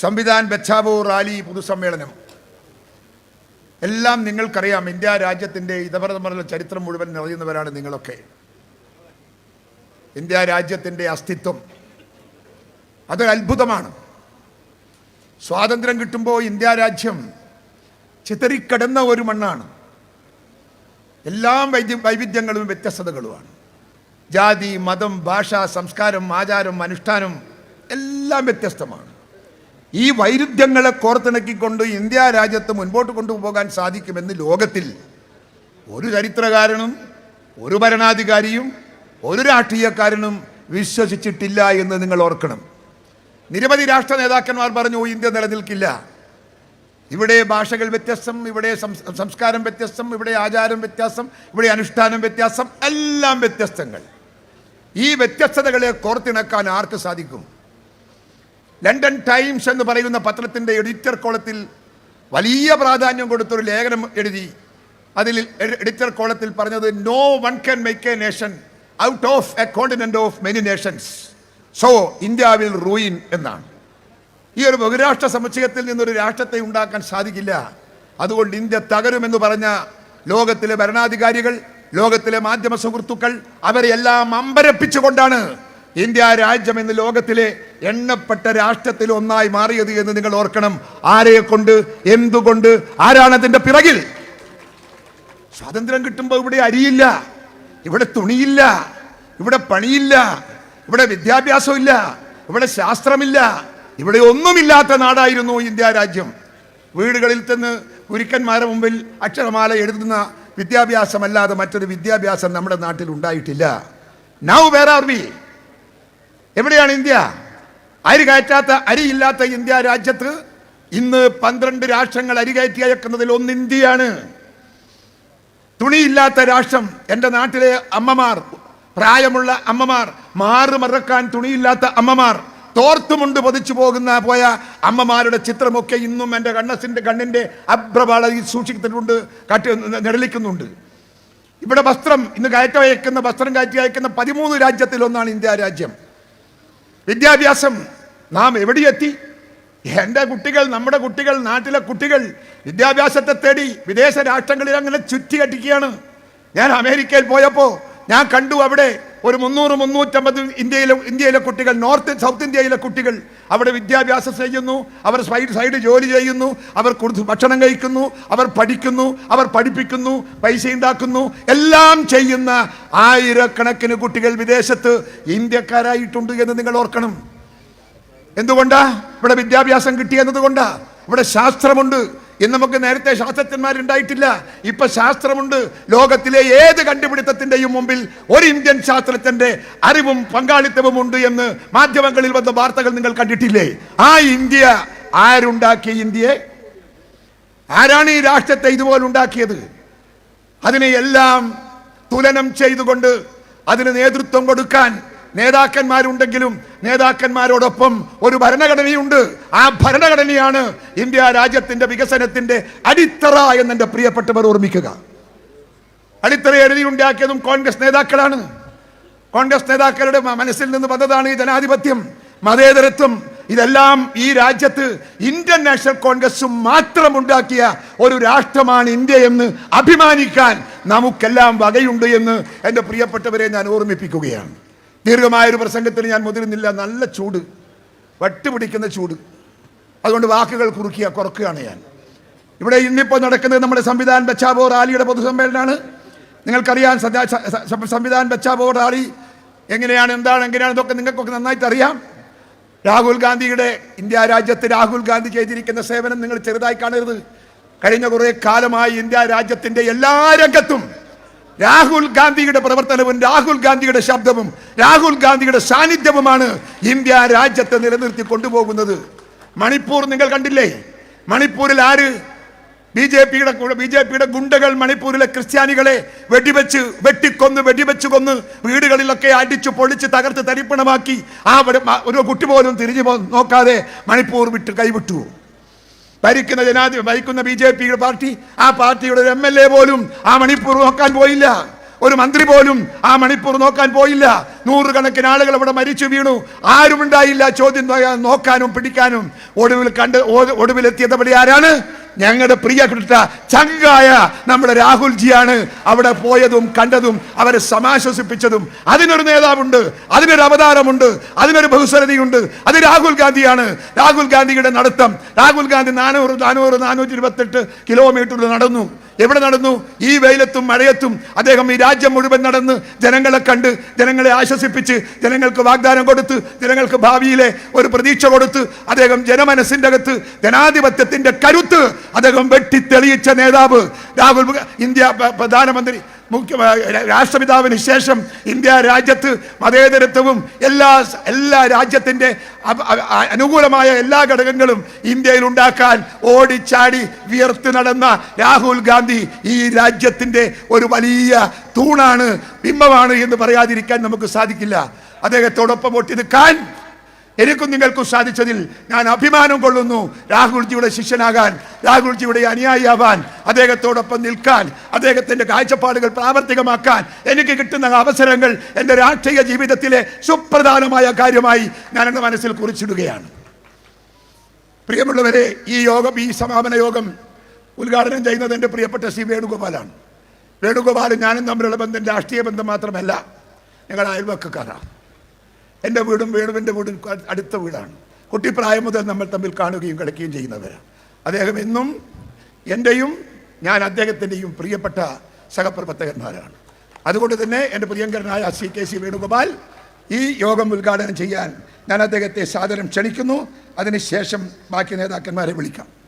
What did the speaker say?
Samvidhan Bachao rally പൊതുസമ്മേളനം. എല്ലാം നിങ്ങൾക്കറിയാം. ഇന്ത്യ രാജ്യത്തിന്റെ ഇതപരതമുള്ള ചരിത്രം മുഴുവൻ നിറയുന്നവരാണ് നിങ്ങളൊക്കെ. ഇന്ത്യ രാജ്യത്തിന്റെ അസ്തിത്വം അതൊരു അത്ഭുതമാണ്. സ്വാതന്ത്ര്യം കിട്ടുമ്പോൾ ഇന്ത്യ രാജ്യം ചിതറിക്കിടന്ന ഒരു മണ്ണാണ്. എല്ലാം വൈദ്യ വൈവിധ്യങ്ങളും വ്യത്യസ്തതകളുമാണ്. ജാതി മതം ഭാഷ സംസ്കാരം ആചാരം അനുഷ്ഠാനം എല്ലാം വ്യത്യസ്തമാണ്. ഈ വൈരുദ്ധ്യങ്ങളെ കോർത്തിണക്കിക്കൊണ്ട് ഇന്ത്യ രാജ്യത്ത് മുൻപോട്ട് കൊണ്ടുപോകാൻ സാധിക്കുമെന്ന് ലോകത്തിൽ ഒരു ചരിത്രകാരനും ഒരു ഭരണാധികാരിയും ഒരു രാഷ്ട്രീയക്കാരനും വിശ്വസിച്ചിട്ടില്ല എന്ന് നിങ്ങൾ ഓർക്കണം. നിരവധി രാഷ്ട്ര നേതാക്കന്മാർ പറഞ്ഞു ഇന്ത്യ നിലനിൽക്കില്ല. ഇവിടെ ഭാഷകൾ വ്യത്യസ്തം ഇവിടെ സംസ്കാരം വ്യത്യസ്തം ഇവിടെ ആചാരം വ്യത്യാസം ഇവിടെ അനുഷ്ഠാനം വ്യത്യാസം എല്ലാം വ്യത്യസ്തങ്ങൾ. ഈ വ്യത്യസ്തതകളെ കോർത്തിണക്കാൻ ആർക്ക് സാധിക്കും? ലണ്ടൻ ടൈംസ് എന്ന് പറയുന്ന പത്രത്തിന്റെ എഡിറ്റർ കോളത്തിൽ വലിയ പ്രാധാന്യം കൊടുത്തൊരു ലേഖനം എഴുതി. അതിൽ എഡിറ്റർ കോളത്തിൽ പറഞ്ഞത് no one can make a nation out of a continent of many nations so India will ruin എന്നാണ്. ഈ ഒരു ബഹുരാഷ്ട്ര സമുച്ചയത്തിൽ നിന്നൊരു രാഷ്ട്രത്തെ ഉണ്ടാക്കാൻ സാധിക്കില്ല. അതുകൊണ്ട് ഇന്ത്യ തകരുമെന്ന് പറഞ്ഞ ലോകത്തിലെ ഭരണാധികാരികൾ ലോകത്തിലെ മാധ്യമ സുഹൃത്തുക്കൾ അവരെല്ലാം അമ്പരപ്പിച്ചുകൊണ്ടാണ് ഇന്ത്യ രാജ്യം എന്ന ലോകത്തിലെ എണ്ണപ്പെട്ട രാഷ്ട്രത്തിൽ ഒന്നായി മാറിയത് എന്ന് നിങ്ങൾ ഓർക്കണം. ആരെയെ കൊണ്ട് എന്തുകൊണ്ട് ആരാണ് അതിന്റെ പിറകിൽ? സ്വാതന്ത്ര്യം കിട്ടുമ്പോൾ ഇവിടെ അരിയില്ല ഇവിടെ തുണിയില്ല ഇവിടെ പണിയില്ല ഇവിടെ വിദ്യാഭ്യാസമില്ല ഇവിടെ ശാസ്ത്രമില്ല ഇവിടെ ഒന്നുമില്ലാത്ത നാടായിരുന്നു ഇന്ത്യ രാജ്യം. വീടുകളിൽ നിന്ന് ഗുരുക്കന്മാരുടെ മുമ്പിൽ അക്ഷരമാല എഴുതുന്ന വിദ്യാഭ്യാസമല്ലാതെ മറ്റൊരു വിദ്യാഭ്യാസം നമ്മുടെ നാട്ടിൽ ഉണ്ടായിട്ടില്ല. നൗ വേർ ആർ വി എവിടെയാണ് ഇന്ത്യ? അരി കയറ്റാത്ത അരിയില്ലാത്ത ഇന്ത്യ രാജ്യത്ത് ഇന്ന് പന്ത്രണ്ട് രാഷ്ട്രങ്ങൾ അരി കയറ്റി അയക്കുന്നതിൽ ഒന്ന് ഇന്ത്യയാണ്. തുണിയില്ലാത്ത രാഷ്ട്രം എന്റെ നാട്ടിലെ അമ്മമാർ പ്രായമുള്ള അമ്മമാർ മാറു മറക്കാൻ തുണിയില്ലാത്ത അമ്മമാർ തോർത്തുമുണ്ട് പൊതിച്ചു പോകുന്ന പോയ അമ്മമാരുടെ ചിത്രമൊക്കെ ഇന്നും എന്റെ കണ്ണസിന്റെ കണ്ണിന്റെ അഭ്രപാളയിൽ സൂക്ഷിക്കുന്നുണ്ട് കാട്ടി നിഴലിക്കുന്നുണ്ട് ഇവിടെ വസ്ത്രം ഇന്ന് കയറ്റം അയക്കുന്ന വസ്ത്രം കയറ്റി അയക്കുന്ന പതിമൂന്ന് രാജ്യത്തിലൊന്നാണ് ഇന്ത്യ രാജ്യം. വിദ്യാഭ്യാസം നാം എവിടെയെത്തി? എന്റെ കുട്ടികൾ നമ്മുടെ കുട്ടികൾ നാട്ടിലെ കുട്ടികൾ വിദ്യാഭ്യാസത്തെ തേടി വിദേശ രാഷ്ട്രങ്ങളിൽ അങ്ങനെ ചുറ്റികട്ടിക്കുകയാണ് ഞാൻ അമേരിക്കയിൽ പോയപ്പോൾ ഞാൻ കണ്ടു അവിടെ ഒരു മുന്നൂറ് മുന്നൂറ്റമ്പത് ഇന്ത്യയിലെ ഇന്ത്യയിലെ കുട്ടികൾ നോർത്ത് സൗത്ത് ഇന്ത്യയിലെ കുട്ടികൾ അവിടെ വിദ്യാഭ്യാസം ചെയ്യുന്നു അവർ സൈഡ് സൈഡ് ജോലി ചെയ്യുന്നു അവർ ഭക്ഷണം കഴിക്കുന്നു അവർ പഠിക്കുന്നു അവർ പഠിപ്പിക്കുന്നു പൈസ ഉണ്ടാക്കുന്നു എല്ലാം ചെയ്യുന്ന ആയിരക്കണക്കിന് കുട്ടികൾ വിദേശത്ത് ഇന്ത്യക്കാരായിട്ടുണ്ട് എന്ന് നിങ്ങൾ ഓർക്കണം. എന്തുകൊണ്ടാ? ഇവിടെ വിദ്യാഭ്യാസം കിട്ടിയെന്നത് കൊണ്ടാ ഇവിടെ ശാസ്ത്രമുണ്ട്. ഇന്ന് നമുക്ക് നേരത്തെ ശാസ്ത്രജ്ഞന്മാരുണ്ടായിട്ടില്ല. ഇപ്പൊ ശാസ്ത്രമുണ്ട്. ലോകത്തിലെ ഏത് കണ്ടുപിടുത്തത്തിന്റെയും മുമ്പിൽ ഒരു ഇന്ത്യൻ ശാസ്ത്രജ്ഞന്റെ അറിവും പങ്കാളിത്തവും ഉണ്ട് എന്ന് മാധ്യമങ്ങളിൽ വന്ന വാർത്തകൾ നിങ്ങൾ കണ്ടിട്ടില്ലേ? ആ ഇന്ത്യ ആരുണ്ടാക്കിയ ഇന്ത്യയെ? ആരാണ് ഈ രാഷ്ട്രത്തെ ഇതുപോലെ ഉണ്ടാക്കിയത്? അതിനെ എല്ലാം തുലനം ചെയ്തുകൊണ്ട് അതിന് നേതൃത്വം കൊടുക്കാൻ നേതാക്കന്മാരുണ്ടെങ്കിലും നേതാക്കന്മാരോടൊപ്പം ഒരു ഭരണഘടനയുണ്ട്. ആ ഭരണഘടനയാണ് ഇന്ത്യ രാജ്യത്തിന്റെ വികസനത്തിന്റെ അടിത്തറ എന്ന് എന്റെ പ്രിയപ്പെട്ടവർ ഓർമ്മിക്കുക. അടിത്തറ എഴുതി ഉണ്ടാക്കിയതും കോൺഗ്രസ് നേതാക്കളാണ്. കോൺഗ്രസ് നേതാക്കളുടെ മനസ്സിൽ നിന്ന് വന്നതാണ് ഈ ജനാധിപത്യം. മതേതരത്വം ഇതെല്ലാം ഈ രാജ്യത്ത് ഇന്ത്യൻ നാഷണൽ കോൺഗ്രസും മാത്രം ഉണ്ടാക്കിയ ഒരു രാഷ്ട്രമാണ് ഇന്ത്യ എന്ന് അഭിമാനിക്കാൻ നമുക്കെല്ലാം വകയുണ്ട് എന്ന് എന്റെ പ്രിയപ്പെട്ടവരെ ഞാൻ ഓർമ്മിപ്പിക്കുകയാണ്. ദീർഘമായൊരു പ്രസംഗത്തിൽ ഞാൻ മുതിരുന്നില്ല. നല്ല ചൂട്. വട്ടുപിടിക്കുന്ന ചൂട്. അതുകൊണ്ട് വാക്കുകൾ കുറുക്കിയ കുറക്കുകയാണ് ഞാൻ. ഇവിടെ ഇന്നിപ്പോൾ നടക്കുന്നത് നമ്മുടെ സംവിധാൻ ബച്ചാബോ റാലിയുടെ പൊതുസമ്മേളനമാണ്. നിങ്ങൾക്കറിയാം സംവിധാൻ ബച്ചാബോ റാലി എങ്ങനെയാണ് എന്താണ് എങ്ങനെയാണ് ഇതൊക്കെ നിങ്ങൾക്കൊക്കെ നന്നായിട്ട് അറിയാം രാഹുൽ ഗാന്ധിയുടെ ഇന്ത്യ രാജ്യത്ത് രാഹുൽ ഗാന്ധി ചെയ്തിരിക്കുന്ന സേവനം നിങ്ങൾ ചെറുതായി കാണരുത്. കഴിഞ്ഞ കുറേ കാലമായി ഇന്ത്യ രാജ്യത്തിന്റെ എല്ലാ രംഗത്തും രാഹുൽ ഗാന്ധിയുടെ പ്രവർത്തനവും രാഹുൽ ഗാന്ധിയുടെ ശബ്ദവും രാഹുൽ ഗാന്ധിയുടെ സാന്നിധ്യവുമാണ് ഇന്ത്യ രാജ്യത്തെ നിലനിർത്തി കൊണ്ടുപോകുന്നത്. മണിപ്പൂർ നിങ്ങൾ കണ്ടില്ലേ? മണിപ്പൂരിൽ ആര്? ബി ജെ പിയുടെ ബി ജെ പിയുടെ ഗുണ്ടകൾ മണിപ്പൂരിലെ ക്രിസ്ത്യാനികളെ വെടിവെച്ച് വെട്ടിക്കൊന്ന് വെടിവെച്ച് കൊന്ന് വീടുകളിലൊക്കെ അടിച്ചു പൊളിച്ച് തകർത്ത് തരിപ്പണമാക്കി. ആ ഒരു- കുട്ടി പോലും തിരിഞ്ഞു നോക്കാതെ മണിപ്പൂർ വിട്ട് കൈവിട്ടു. ഭരിക്കുന്ന ജനാധി ഭരിക്കുന്ന ബി ജെ പിയുടെ പാർട്ടി ആ പാർട്ടിയുടെ ഒരു എം എൽ എ പോലും ആ മണിപ്പൂർ നോക്കാൻ പോയില്ല. ഒരു മന്ത്രി പോലും ആ മണിപ്പൂർ നോക്കാൻ പോയില്ല. നൂറുകണക്കിന് ആളുകൾ അവിടെ മരിച്ചു വീണു. ആരുമുണ്ടായില്ല ചോദ്യം നോക്കാനും പിടിക്കാനും. ഒടുവിൽ കണ്ട് ഒടുവിലെത്തിയത് അവിടെ ആരാണ്? ഞങ്ങളുടെ പ്രിയപ്പെട്ട ചങ്കായ നമ്മുടെ രാഹുൽജിയാണ് അവിടെ പോയതും കണ്ടതും അവരെ സമാശ്വസിപ്പിച്ചതും. അതിനൊരു നേതാവുണ്ട് അതിനൊരു അവതാരമുണ്ട് അതിനൊരു ബഹുസ്വരതയുണ്ട്. അത് രാഹുൽ ഗാന്ധിയാണ്. രാഹുൽ ഗാന്ധിയുടെ നടത്തം. രാഹുൽ ഗാന്ധി നാനൂറ് നാനൂറ് നാനൂറ്റി ഇരുപത്തെട്ട് കിലോമീറ്റർ നടന്നു. എവിടെ നടന്നു? ഈ വെയിലത്തും മഴയത്തും അദ്ദേഹം ഈ രാജ്യം മുഴുവൻ നടന്ന് ജനങ്ങളെ കണ്ട് ജനങ്ങളെ ആശ്വസിപ്പിച്ച് ജനങ്ങൾക്ക് വാഗ്ദാനം കൊടുത്ത് ജനങ്ങൾക്ക് ഭാവിയിലെ ഒരു പ്രതീക്ഷ കൊടുത്ത് അദ്ദേഹം ജനമനസ്സിന്റെ അകത്ത് ജനാധിപത്യത്തിന്റെ കരുത്ത് അദ്ദേഹം വെട്ടിത്തെളിയിച്ച നേതാവ് രാഹുൽ ഇന്ത്യ പ്രധാനമന്ത്രി മുഖ്യ രാഷ്ട്രപിതാവിന് ശേഷം ഇന്ത്യ രാജ്യത്ത് മതേതരത്വവും എല്ലാ എല്ലാ രാജ്യത്തിന്റെ അനുകൂലമായ എല്ലാ ഘടകങ്ങളും ഇന്ത്യയിൽ ഉണ്ടാക്കാൻ ഓടിച്ചാടി വിയർത്ത് നടന്ന രാഹുൽ ഗാന്ധി ഈ രാജ്യത്തിന്റെ ഒരു വലിയ തൂണാണ് ബിംബമാണ് എന്ന് പറയാതിരിക്കാൻ നമുക്ക് സാധിക്കില്ല. അദ്ദേഹത്തോടൊപ്പം ഒട്ടി നിൽക്കാൻ എനിക്കും നിങ്ങൾക്കും സാധിച്ചതിൽ ഞാൻ അഭിമാനം കൊള്ളുന്നു. രാഹുൽജിയുടെ ശിഷ്യനാകാൻ രാഹുൽജിയുടെ അനുയായിയാവാൻ അദ്ദേഹത്തോടൊപ്പം നിൽക്കാൻ അദ്ദേഹത്തിന്റെ കാഴ്ചപ്പാടുകൾ പ്രാവർത്തികമാക്കാൻ എനിക്ക് കിട്ടുന്ന അവസരങ്ങൾ എന്റെ രാഷ്ട്രീയ ജീവിതത്തിലെ സുപ്രധാനമായ കാര്യമായി ഞാൻ എന്റെ മനസ്സിൽ കുറിച്ചിടുകയാണ്. പ്രിയമുള്ളവരെ ഈ യോഗം ഈ സമാപന യോഗം ഉദ്ഘാടനം ചെയ്യുന്നത് എന്റെ പ്രിയപ്പെട്ട ശ്രീ വേണുഗോപാലാണ്. വേണുഗോപാൽ ഞാനും തമ്മിലുള്ള ബന്ധം രാഷ്ട്രീയ ബന്ധം മാത്രമല്ല ഞങ്ങൾ അയൽവക്കക്കാരാണ്. എന്റെ വീടും വേണുവിന്റെ വീടും അടുത്ത വീടാണ്. കുട്ടിപ്രായം മുതൽ നമ്മൾ തമ്മിൽ കാണുകയും കളിക്കുകയും ചെയ്യുന്നവരാണ് അദ്ദേഹം എന്നും എന്റെയും ഞാൻ അദ്ദേഹത്തിന്റെയും പ്രിയപ്പെട്ട സഹപ്രവർത്തകന്മാരാണ്. അതുകൊണ്ട് തന്നെ എന്റെ പ്രിയങ്കരനായ സി കെ സി വേണുഗോപാൽ ഈ യോഗം ഉദ്ഘാടനം ചെയ്യാൻ ഞാൻ അദ്ദേഹത്തെ സാദരം ക്ഷണിക്കുന്നു. അതിനുശേഷം ബാക്കി നേതാക്കന്മാരെ വിളിക്കാം.